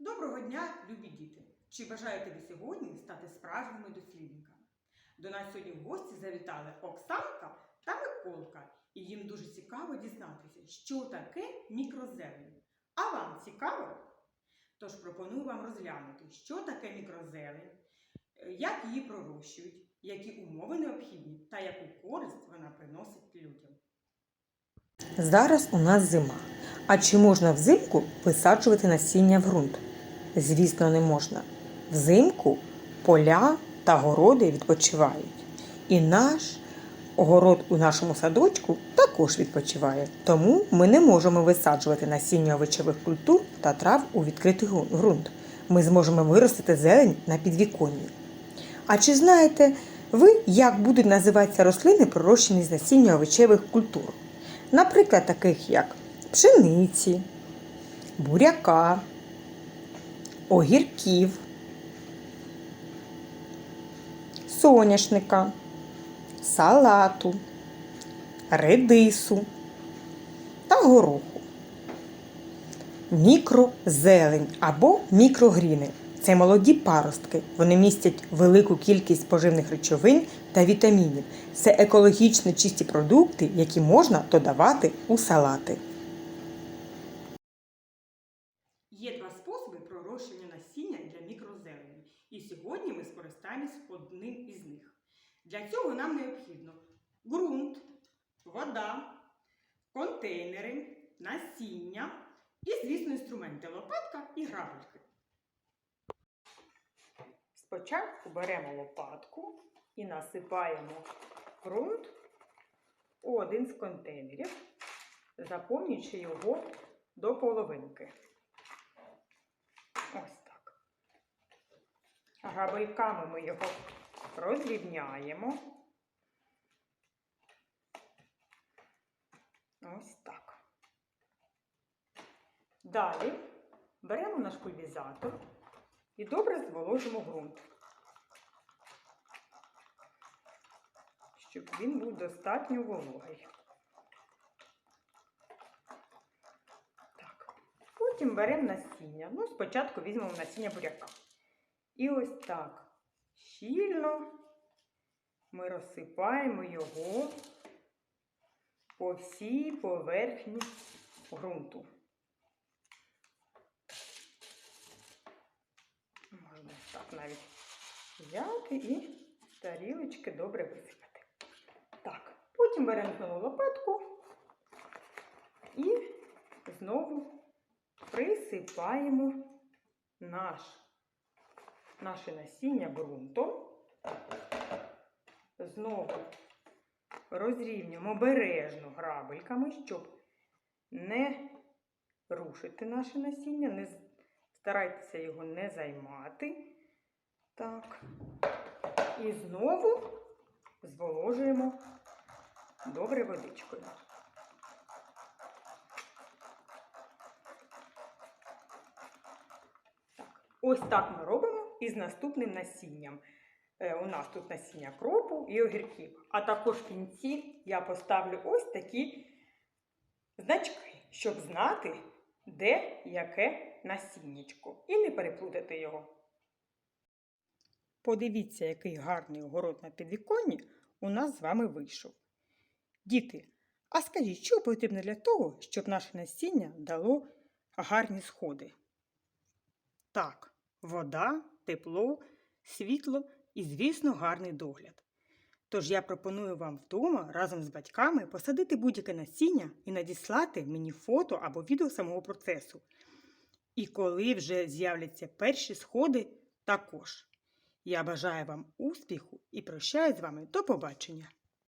Доброго дня, любі діти! Чи бажаєте ви сьогодні стати справжніми дослідниками? До нас сьогодні в гості завітали Оксанка та Миколка, і їм дуже цікаво дізнатися, що таке мікрозелень. А вам цікаво? Тож пропоную вам розглянути, що таке мікрозелень, е, як її пророщують, які умови необхідні та яку користь вона приносить людям. Зараз у нас зима. А чи можна взимку висаджувати насіння в ґрунт? Звісно, не можна. Взимку поля та городи відпочивають. І наш огород у нашому садочку також відпочиває. Тому ми не можемо висаджувати насіння овочевих культур та трав у відкритий ґрунт. Ми зможемо виростити зелень на підвіконні. А чи знаєте ви, як будуть називатися рослини, пророщені з насіння овочевих культур? Наприклад, таких як пшениці, буряка, огірків, соняшника, салату, редису та гороху. Мікрозелень або мікрогріни це молоді паростки. Вони містять велику кількість поживних речовин та вітамінів. Це екологічно чисті продукти, які можна додавати у салати. Сьогодні ми скористаємось одним із них. Для цього нам необхідно ґрунт, вода, контейнери, насіння і, звісно, інструменти лопатка і грабельки. Спочатку беремо лопатку і насипаємо ґрунт у один з контейнерів, заповнюючи його до половинки. Ось так. Грабельками ми його розрівняємо. Ось так. Далі беремо наш пульвізатор і добре зволожимо ґрунт, щоб він був достатньо вологий. Потім беремо насіння. Ну, спочатку візьмемо насіння буряка. І ось так щільно ми розсипаємо його по всій поверхні ґрунту. Можна так навіть взяти і тарілочки добре висипати. Так, потім беремо знову лопатку і знову присипаємо наш, наше насіння ґрунтом. Знову розрівнюємо обережно грабельками, щоб не рушити наше насіння, не старайтеся його не займати. Так. І знову зволожуємо добре водичкою. Ось так ми робимо із наступним насінням. Е, У нас тут насіння кропу і огірків. А також в кінці я поставлю ось такі значки, щоб знати, де яке насіннячко. І не переплутати його. Подивіться, який гарний огород на підвіконні у нас з вами вийшов. Діти, а скажіть, що потрібно для того, щоб наше насіння дало гарні сходи? Так, вода, тепло, світло і, звісно, гарний догляд. Тож я пропоную вам вдома разом з батьками посадити будь-яке насіння і надіслати мені фото або відео самого процесу. І коли вже з'являться перші сходи, також. Я бажаю вам успіху і прощаюсь з вами до побачення!